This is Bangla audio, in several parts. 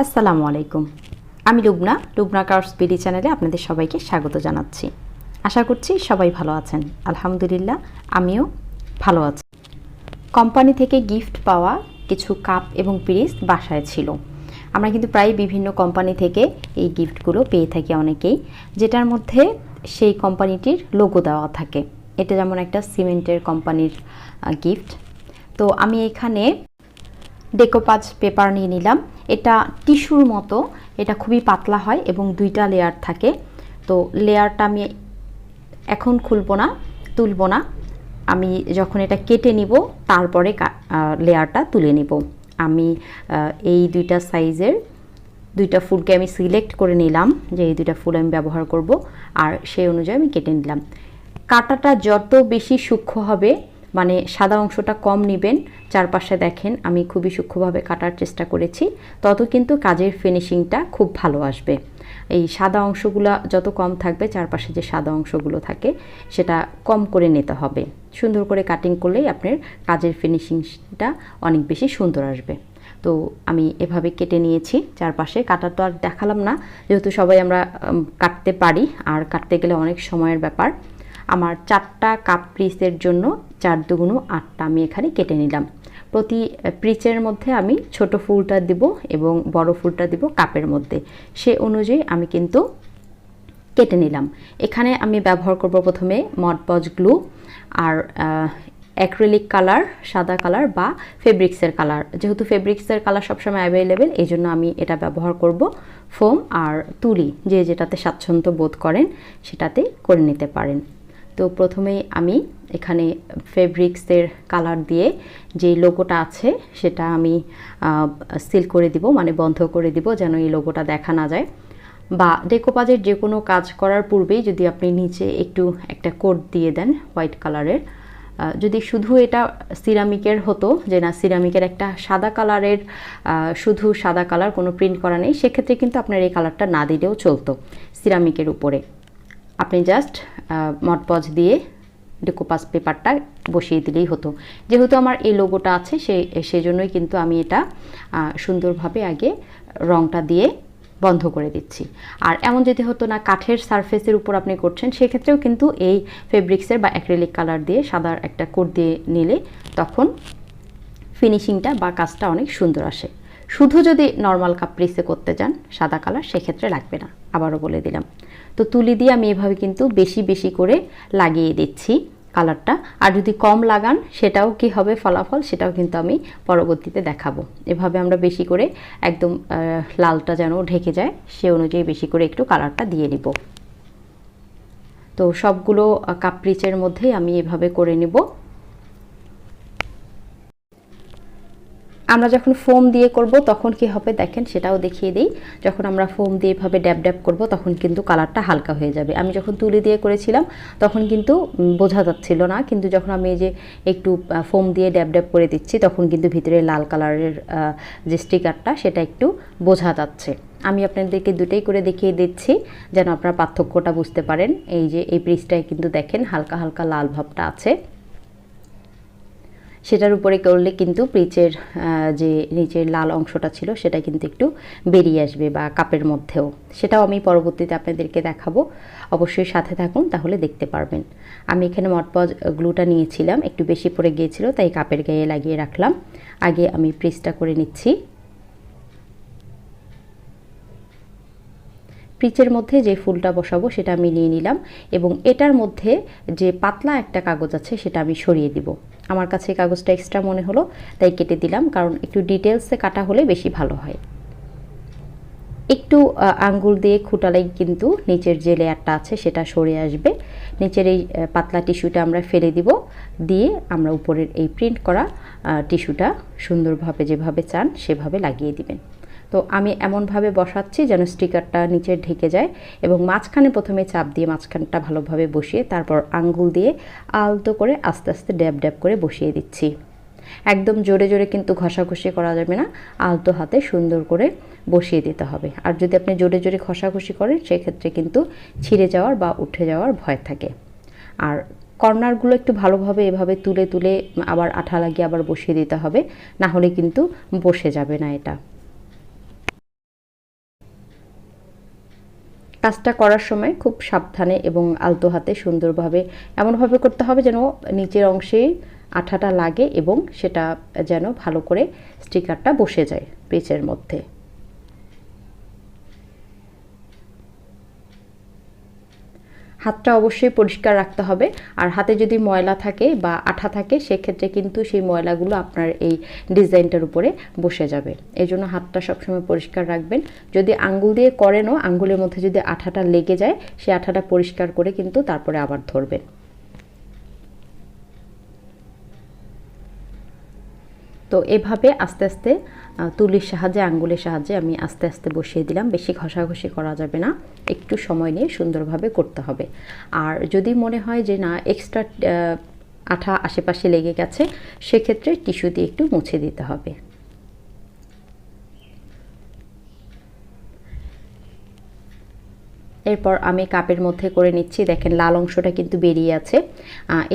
আসসালামু আলাইকুম। আমি লুবনা লুবনা কার্স বিডি চ্যানেলে আপনাদের সবাইকে স্বাগত জানাচ্ছি। আশা করছি সবাই ভালো আছেন। আলহামদুলিল্লাহ, আমিও ভালো আছি। কোম্পানি থেকে গিফট পাওয়া কিছু কাপ এবং পিরিস বাসায় ছিল। আমরা কিন্তু প্রায় বিভিন্ন কোম্পানি থেকে এই গিফটগুলো পেয়ে থাকি অনেকেই, যেটার মধ্যে সেই কোম্পানিটির লোগো দেওয়া থাকে। এটা যেমন একটা সিমেন্টের কোম্পানির গিফট। তো আমি এখানে ডেকোপাজ পেপার নিয়ে নিলাম। এটা টিস্যুর মতো, এটা খুবই পাতলা হয় এবং দুইটা লেয়ার থাকে। তো লেয়ারটা আমি এখন খুলবো না, তুলব না। আমি যখন এটা কেটে নিব, তারপরে লেয়ারটা তুলে নিব। আমি এই দুইটা সাইজের দুইটা ফুলকে আমি সিলেক্ট করে নিলাম যে এই দুইটা ফুল আমি ব্যবহার করব। আর সেই অনুযায়ী আমি কেটে নিলাম। কাটাটা যত বেশি সূক্ষ্ম হবে মানে সাদা অংশটা কম নেবেন, চারপাশে দেখেন আমি খুবই সূক্ষ্মভাবে কাটার চেষ্টা করেছি, তত কিন্তু কাজের ফিনিশিংটা খুব ভালো আসবে। এই সাদা অংশগুলো যত কম থাকবে, চারপাশে যে সাদা অংশগুলো থাকে, সেটা কম করে নিতে হবে। সুন্দর করে কাটিং করলেই আপনার কাজের ফিনিশিংটা অনেক বেশি সুন্দর আসবে। তো আমি এভাবে কেটে নিয়েছি, চারপাশে কাটা তো আর দেখালাম না, যেহেতু সবাই আমরা কাটতে পারি, আর কাটতে গেলে অনেক সময়ের ব্যাপার। আমার চারটা কাপ পিসের জন্য চার দুগুণ আটটা আমি এখানে কেটে নিলাম। প্রতি প্রিচের মধ্যে আমি ছোট ফুলটা দিব এবং বড় ফুলটা দিব কাপের মধ্যে। সে অনুযায়ী আমি কিন্তু কেটে নিলাম। এখানে আমি ব্যবহার করব প্রথমে মডপজ গ্লু আর অ্যাক্রিলিক কালার, সাদা কালার বা ফেব্রিক্সের কালার। যেহেতু ফেব্রিক্সের কালার সবসময় অ্যাভেলেবেল এই জন্য আমি এটা ব্যবহার করব ফোম আর তুলি। যে যেটাতে স্বাচ্ছন্দ্য বোধ করেন সেটাতে করে নিতে পারেন। তো প্রথমেই আমি এখানে ফেব্রিক্সের কালার দিয়ে যে লোগোটা আছে সেটা আমি সিল করে দিব মানে বন্ধ করে দিব যেন এই লোগোটা দেখা না যায়। বা ডেকোপাজের যে কোনো কাজ করার পূর্বেই যদি আপনি নিচে একটু একটা কোট দিয়ে দেন হোয়াইট কালারের যদি শুধু এটা সিরামিকের হতো যে না সিরামিকের একটা সাদা কালারের শুধু সাদা কালার কোনো প্রিন্ট করা নেই, সেক্ষেত্রে কিন্তু আপনার এই কালারটা না দিলেও চলতো সিরামিকের উপরে। আপনি জাস্ট মটপজ দিয়ে ডেকোপাস পেপারটা বসিয়ে দিলেই হতো। যেহেতু আমার এই লোগোটা আছে সেই সেজন্যই কিন্তু আমি এটা সুন্দরভাবে আগে রংটা দিয়ে বন্ধ করে দিচ্ছি। আর এমন যদি হতো না কাঠের সারফেসের উপর আপনি করছেন, সেক্ষেত্রেও কিন্তু এই ফেব্রিক্সের বা অ্যাক্রেলিক কালার দিয়ে সাদার একটা কোট দিয়ে নিলে তখন ফিনিশিংটা বা কাজটা অনেক সুন্দর আসে। শুধু যদি নর্মাল কাপড়িসে করতে চান, সাদা কালার সেক্ষেত্রে লাগবে না। আবারও বলে দিলাম। তো তুলি দিয়ে আমি এভাবে কিন্তু বেশি বেশি করে লাগিয়ে দিচ্ছি কালারটা। আর যদি কম লাগান, সেটাও কি হবে ফলাফল? সেটাও কিন্তু আমি পরবর্তীতে দেখাবো। এভাবে আমরা বেশি করে একদম লালটা যেন ঢেকে যায়, সে অনুযায়ী বেশি করে একটু কালারটা দিয়ে নিব। তো সবগুলো কাপড়িচের মধ্যেই আমি এভাবে করে নিব। আমরা যখন ফোম দিয়ে করব, তখন কি হবে দেখেন, সেটাও দেখিয়ে দিই। যখন আমরা ফোম দিয়ে এভাবে ড্যাব ড্যাব করব, তখন কিন্তু কালারটা হালকা হয়ে যাবে। আমি যখন তুলি দিয়ে করেছিলাম, তখন কিন্তু বোঝা যাচ্ছিল না। কিন্তু যখন আমি এই যে একটু ফোম দিয়ে ড্যাব ড্যাব করে দিচ্ছি, তখন কিন্তু ভিতরে লাল কালারের যে স্টিকারটা, সেটা একটু বোঝা যাচ্ছে। আমি আপনাদেরকে দুটাই করে দেখিয়ে দিচ্ছি, যেন আপনারা পার্থক্যটা বুঝতে পারেন। এই যে, এই ব্রিজটায় কিন্তু দেখেন, হালকা হালকা লাল ভাবটা আছে। সেটার উপরে করলে কিন্তু প্রিচের যে নিচের লাল অংশটা ছিল সেটা কিন্তু একটু বেরিয়ে আসবে বা কাপের মধ্যেও। সেটাও আমি পরবর্তীতে আপনাদেরকে দেখাবো। অবশ্যই সাথে থাকুন, তাহলে দেখতে পারবেন। আমি এখানে মটপজ গ্লুটা নিয়েছিলাম, একটু বেশি পড়ে গিয়েছিল, তাই কাপের গায়ে লাগিয়ে রাখলাম। আগে আমি প্রিসটা করে নিচ্ছি। প্রিচের মধ্যে যে ফুলটা বসাবো সেটা আমি নিয়ে নিলাম এবং এটার মধ্যে যে পাতলা একটা কাগজ আছে সেটা আমি সরিয়ে দিব। আমার কাছে কাগজটা এক্সট্রা মনে হলো, তাই কেটে দিলাম, কারণ একটু ডিটেলসে কাটা হলে বেশি ভালো হয়। একটু আঙ্গুল দিয়ে খুঁটালেই কিন্তু নিচের যে লেয়ারটা আছে সেটা সরে আসবে। নিচের এই পাতলা টিস্যুটা আমরা ফেলে দিব, দিয়ে আমরা উপরের এই প্রিন্ট করা টিস্যুটা সুন্দরভাবে যেভাবে চান সেভাবে লাগিয়ে দিবেন। তো আমি এমনভাবে বসাচ্ছি যেন স্টিকারটা নিচে ঢেকে যায় এবং মাঝখানে প্রথমে চাপ দিয়ে মাঝখানটা ভালোভাবে বসিয়ে তারপর আঙ্গুল দিয়ে আলতো করে আস্তে আস্তে ড্যাব ড্যাব করে বসিয়ে দিচ্ছি। একদম জোরে জোরে কিন্তু ঘষাঘষি করা যাবে না, আলতো হাতে সুন্দর করে বসিয়ে দিতে হবে। আর যদি আপনি জোরে জোরে ঘষাঘষি করেন, সেক্ষেত্রে কিন্তু ছিঁড়ে যাওয়ার বা উঠে যাওয়ার ভয় থাকে। আর কর্নারগুলো একটু ভালোভাবে এভাবে তুলে তুলে আবার আঠা লাগিয়ে আবার বসিয়ে দিতে হবে, না হলে কিন্তু বসে যাবে না এটা। কাজটা করার সময় খুব সাবধানে এবং আলতো হাতে সুন্দরভাবে এমনভাবে করতে হবে যেন নিচের অংশে আঠাটা লাগে এবং সেটা যেন ভালো করে স্টিকারটা বসে যায় পেচের মধ্যে। হাতটা অবশ্যই পরিষ্কার রাখতে হবে। আর হাতে যদি ময়লা থাকে বা আঠা থাকে, সেক্ষেত্রে কিন্তু সেই ময়লাগুলো আপনার এই ডিজাইনটার উপরে বসে যাবে। এই জন্য হাতটা সবসময় পরিষ্কার রাখবেন। যদি আঙ্গুল দিয়ে করেনও আঙ্গুলের মধ্যে যদি আঠাটা লেগে যায় সেই আঠাটা পরিষ্কার করে কিন্তু তারপরে আবার ধরবেন। তো এভাবে আস্তে আস্তে তুলির সাহায্যে, আঙ্গুলের সাহায্যে আমি আস্তে আস্তে বসিয়ে দিলাম। বেশি ঘষাঘষি করা যাবে না। একটু সময় নিয়ে সুন্দরভাবে করতে হবে। আর যদি মনে হয় যে, না এক্সট্রা আঠা আশেপাশে লেগে গেছে, সেক্ষেত্রে টিস্যু দিয়ে একটু মুছে দিতে হবে। এরপর আমি কাপের মধ্যে করে নিচ্ছি। দেখেন, লাল অংশটা কিন্তু বেরিয়ে আছে।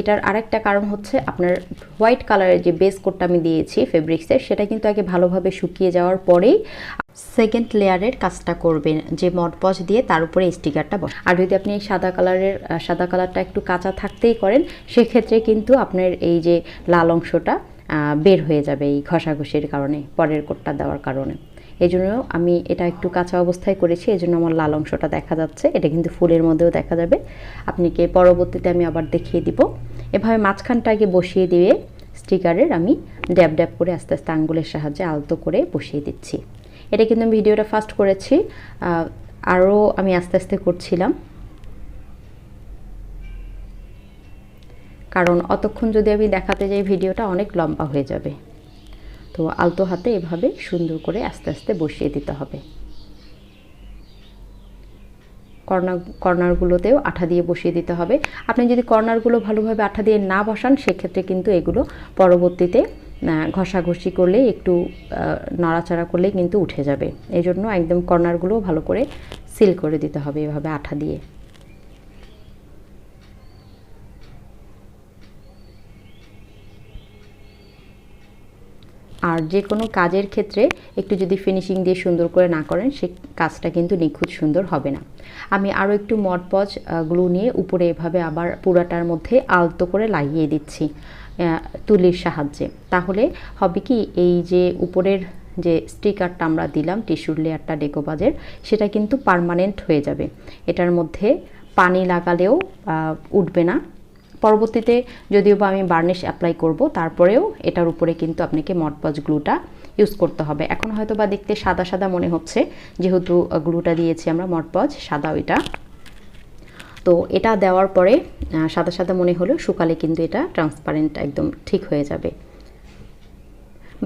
এটার আরেকটা কারণ হচ্ছে আপনার হোয়াইট কালারের যে বেস কোটটা আমি দিয়েছি ফেব্রিক্সের সেটা কিন্তু আগে ভালোভাবে শুকিয়ে যাওয়ার পরেই সেকেন্ড লেয়ারের কাজটা করবেন, যে মটপজ দিয়ে তার উপরে স্টিকারটা বস আর যদি আপনি সাদা কালারের সাদা কালারটা একটু কাঁচা থাকতেই করেন, সেক্ষেত্রে কিন্তু আপনার এই যে লাল অংশটা বের হয়ে যাবে এই ঘষাঘষির কারণে, পরের কোটটা দেওয়ার কারণে। এই জন্য আমি এটা একটু কাঁচা অবস্থায় করেছি এই জন্য আমার লাল অংশটা দেখা যাচ্ছে। এটা কিন্তু ফুলের মধ্যেও দেখা যাবে। আপনাকে পরবর্তীতে আমি আবার দেখিয়ে দিব। এভাবে মাঝখানটাকে বসিয়ে দিয়ে স্টিকারের আমি ড্যাব ড্যাব করে আস্তে আস্তে আঙ্গুলের সাহায্যে আলতো করে বসিয়ে দিচ্ছি। এটা কিন্তু আমি ভিডিওটা ফার্স্ট করেছি আরও আমি আস্তে আস্তে করছিলাম। কারণ অতক্ষণ যদি আমি দেখাতে যাই, ভিডিওটা অনেক লম্বা হয়ে যাবে। তো আলতো হাতে এভাবে সুন্দর করে আস্তে আস্তে বসিয়ে দিতে হবে। কর্নার, কর্নারগুলোতেও আঠা দিয়ে বসিয়ে দিতে হবে। আপনি যদি কর্নারগুলো ভালোভাবে আঠা দিয়ে না বসান, সেক্ষেত্রে কিন্তু এগুলো পরবর্তীতে ঘষাঘষি করলে একটু নড়াচড়া করলে কিন্তু উঠে যাবে। এই জন্য একদম কর্নারগুলো ভালো করে সিল করে দিতে হবে এভাবে আঠা দিয়ে। আর যে কোনো কাজের ক্ষেত্রে একটু যদি ফিনিশিং দিয়ে সুন্দর করে না করেন, সে কাজটা কিন্তু নিখুঁত সুন্দর হবে না। আমি আরও একটু মটপজ গ্লু নিয়ে উপরে এভাবে আবার পুরাটার মধ্যে আলতো করে লাগিয়ে দিচ্ছি তুলির সাহায্যে। তাহলে হবে কি, এই যে উপরের যে স্টিকারটা আমরা দিলাম, টিস্যুর লেয়ারটা ডেকোবাজের, সেটা কিন্তু পারমানেন্ট হয়ে যাবে। এটার মধ্যে পানি লাগালেও উঠবে না। পরবর্তীতে যদিও বা আমি বার্নিশ অ্যাপ্লাই করব, তারপরেও এটার উপরে কিন্তু আপনাকে মটপজ গ্লুটা ইউজ করতে হবে। এখন হয়তো বা দেখতে সাদা সাদা মনে হচ্ছে, যেহেতু গ্লুটা দিয়েছি আমরা মটপজ সাদা ওইটা। তো এটা দেওয়ার পরে সাদা সাদা মনে হলেও শুকালে কিন্তু এটা ট্রান্সপারেন্ট একদম ঠিক হয়ে যাবে।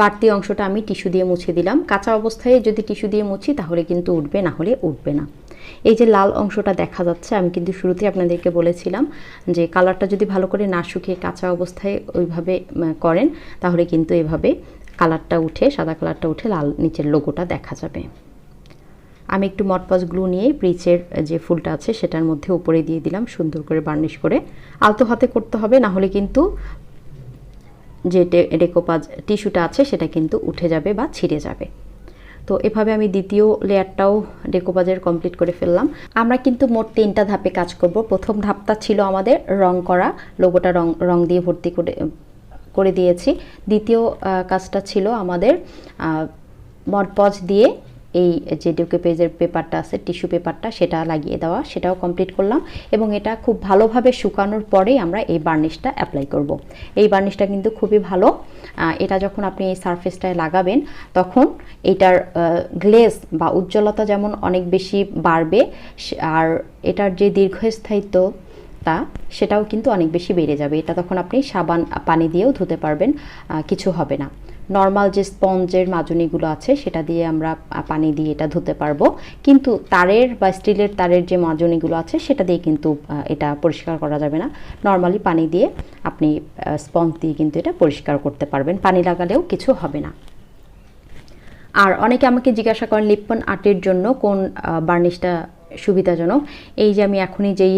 বাড়তি অংশটা আমি টিস্যু দিয়ে মুছে দিলাম। কাঁচা অবস্থায় যদি টিস্যু দিয়ে মুছি, তাহলে কিন্তু উঠবে, না হলে উঠবে না। এই যে লাল অংশটা দেখা যাচ্ছে, আমি কিন্তু শুরুতে আপনাদেরকে বলেছিলাম যে কালারটা যদি ভালো করে না শুকিয়ে কাঁচা অবস্থায় ওইভাবে করেন, তাহলে কিন্তু এভাবে কালারটা উঠে, সাদা কালারটা উঠে লাল নিচের লোগোটা দেখা যাবে। আমি একটু মটপাস গ্লু নিয়ে ব্রিচের যে ফুলটা আছে সেটার মধ্যে উপরে দিয়ে দিলাম, সুন্দর করে বার্নিশ করে। আলতো হাতে করতে হবে, না হলে কিন্তু যে ডেকোপাজ টিস্যুটা আছে সেটা কিন্তু উঠে যাবে বা ছিঁড়ে যাবে। তো এভাবে আমি দ্বিতীয় লেয়ারটাও ডেকোপাজের কমপ্লিট করে ফেললাম। আমরা কিন্তু মোট তিনটা ধাপে কাজ করব। প্রথম ধাপটা ছিল আমাদের রং করা। লোগোটা রং রং দিয়ে ভর্তি করে করে দিয়েছি। দ্বিতীয় কাজটা ছিল আমাদের মডপজ দিয়ে এই যে ডিউকে পেজের পেপারটা আছে, টিস্যু পেপারটা, সেটা লাগিয়ে দেওয়া, সেটাও কমপ্লিট করলাম এবং এটা খুব ভালোভাবে শুকানোর পরেই আমরা এই বার্নিশটা অ্যাপ্লাই করব। এই বার্নিশটা কিন্তু খুবই ভালো। এটা যখন আপনি এই সারফেসটায় লাগাবেন, তখন এটার গ্লেজ বা উজ্জ্বলতা যেমন অনেক বেশি বাড়বে আর এটার যে দীর্ঘস্থায়িত্ব তা, সেটাও কিন্তু অনেক বেশি বেড়ে যাবে। এটা তখন আপনি সাবান, পানি দিয়েও ধুতে পারবেন কিছু হবে না। নর্মাল যে স্পঞ্জের মাজনিগুলো আছে, সেটা দিয়ে আমরা পানি দিয়ে এটা ধুতে পারব। কিন্তু তারের বা স্টিলের তারের যে মাজনিগুলো আছে, সেটা দিয়ে কিন্তু এটা পরিষ্কার করা যাবে না। নর্মালি পানি দিয়ে আপনি স্পঞ্জ দিয়ে কিন্তু এটা পরিষ্কার করতে পারবেন। পানি লাগালেও কিছু হবে না। আর অনেকে আমাকে জিজ্ঞাসা করেন লিপ্পন আর্টের জন্য কোন বার্নিশটা সুবিধাজনক? এই যে আমি এখনই যেই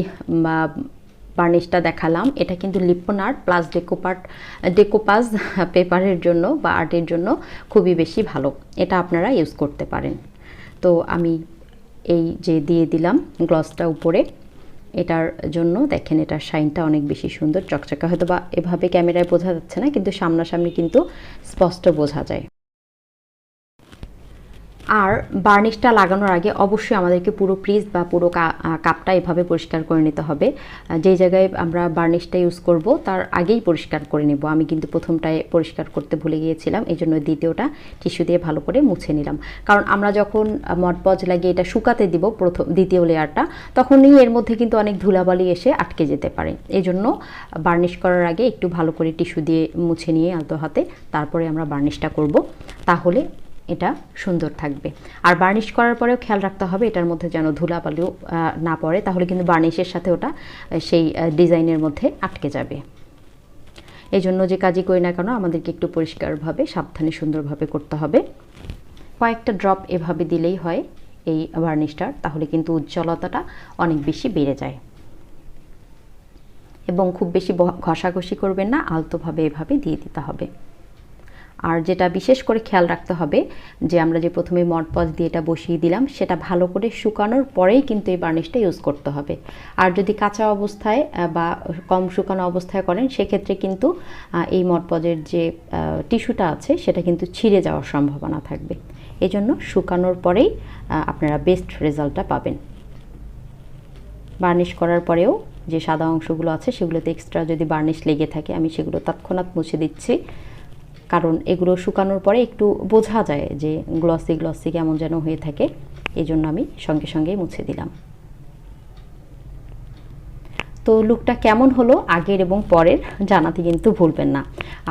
বার্নিশটা দেখালাম। এটা কিন্তু লিপন আর্ট প্লাস ডেকোপার্ট ডেকোপাজ পেপারের জন্য বা আর্টের জন্য খুবই বেশি ভালো। এটা আপনারা ইউজ করতে পারেন। তো আমি এই যে দিয়ে দিলাম গ্লসটা উপরে, এটার জন্য দেখেন এটার শাইনটা অনেক বেশি সুন্দর। চকচকা হয়তো বা এভাবে ক্যামেরায় বোঝা যাচ্ছে না, কিন্তু সামনাসামনি কিন্তু স্পষ্ট বোঝা যায়। আর বার্নিশটা লাগানোর আগে অবশ্যই আমাদেরকে পুরো ফ্রিজ বা পুরো কাপটা এভাবে পরিষ্কার করে নিতে হবে। যেই জায়গায় আমরা বার্নিশটা ইউজ করব, তার আগেই পরিষ্কার করে নেব। আমি কিন্তু প্রথমটায় পরিষ্কার করতে ভুলে গিয়েছিলাম এই জন্য দ্বিতীয়টা টিস্যু দিয়ে ভালো করে মুছে নিলাম। কারণ আমরা যখন মটপজ লাগিয়ে এটা শুকাতে দিব, প্রথম, দ্বিতীয় লেয়ারটা, তখনই এর মধ্যে কিন্তু অনেক ধুলাবালি এসে আটকে যেতে পারে। এই জন্য বার্নিশ করার আগে একটু ভালো করে টিস্যু দিয়ে মুছে নিয়ে আলতো হাতে তারপরে আমরা বার্নিশটা করব। তাহলে এটা সুন্দর থাকবে। আর বার্নিশ করার পরেও খেয়াল রাখতে হবে, এটার মধ্যে যেন ধুলাবালিও না পড়ে, তাহলে কিন্তু বার্নিশের সাথে ওটা সেই ডিজাইনের মধ্যে আটকে যাবে। এই জন্য যে কাজই করি না কেন, আমাদেরকে একটু পরিষ্কারভাবে, সাবধানে সুন্দরভাবে করতে হবে। কয়েকটা ড্রপ এভাবে দিলেই হয় এই বার্নিশটার তাহলে কিন্তু উজ্জ্বলতাটা অনেক বেশি বেড়ে যায়। এবং খুব বেশি ঘষাঘষি করবেন না, আলতোভাবে এভাবে দিয়ে দিতে হবে। আর যেটা বিশেষ করে খেয়াল রাখতে হবে যে আমরা যে প্রথমে মটপজ দিয়ে এটা বসিয়ে দিলাম, সেটা ভালো করে শুকানোর পরেই কিন্তু এই বার্নিশটা ইউজ করতে হবে। আর যদি কাঁচা অবস্থায় বা কম শুকানো অবস্থায় করেন, সেক্ষেত্রে কিন্তু এই মটপজের যে টিস্যুটা আছে, সেটা কিন্তু ছিঁড়ে যাওয়ার সম্ভাবনা থাকবে। এই জন্য শুকানোর পরেই আপনারা বেস্ট রেজাল্টটা পাবেন। বার্নিশ করার পরেও যে সাদা অংশগুলো আছে, সেগুলোতে এক্সট্রা যদি বার্নিশ লেগে থাকে, আমি সেগুলো তৎক্ষণাৎ মুছে দিচ্ছি। কারণ এগুলো শুকানোর পরে একটু বোঝা যায় যে গ্লসি গ্লসি কেমন যেন হয়ে থাকে। এই জন্য আমি সঙ্গে সঙ্গেই মুছে দিলাম। তো লুকটা কেমন হলো আগের এবং পরের জানাতে কিন্তু ভুলবেন না।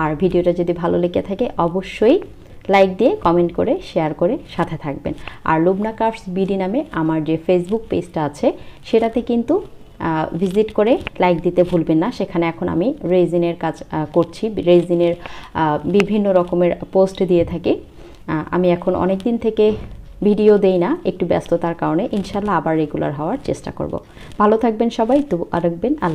আর ভিডিওটা যদি ভালো লেগে থাকে অবশ্যই লাইক দিয়ে কমেন্ট করে, শেয়ার করে সাথে থাকবেন। আর লুবনা কার্ভস বিডি নামে আমার যে ফেসবুক পেজটা আছে, সেটাতে কিন্তু ভিজিট করে লাইক দিতে ভুলবেন না। সেখানে এখন আমি রেজিনের কাজ করছি। রেজিনের বিভিন্ন রকমের পোস্ট দিয়ে থাকি। আমি এখন অনেক দিন থেকে ভিডিও দেই না, একটু ব্যস্ততার কারণে। ইনশাল্লাহ আবার রেগুলার হওয়ার চেষ্টা করব। ভালো থাকবেন সবাই তো রাখবেন। আল্লাহ